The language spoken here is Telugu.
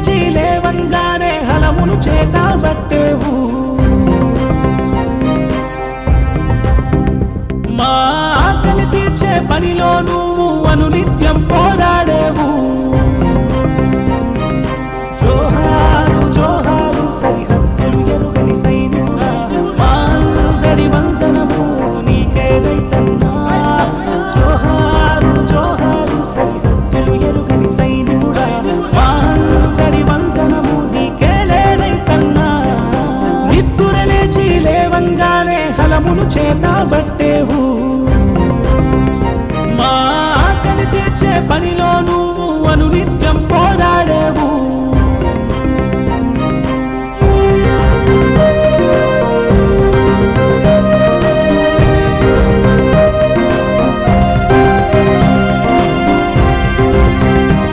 లేచి లేవంగానే హలమును చేత పట్టేవు మా ఆకలి తీర్చే పనిలో నువ్వు అనునిత్యం పోరాడేవు. జోహారు జోహారు సరిహద్దులు ఎరుగని సైనికుడా? మా అందరి చేత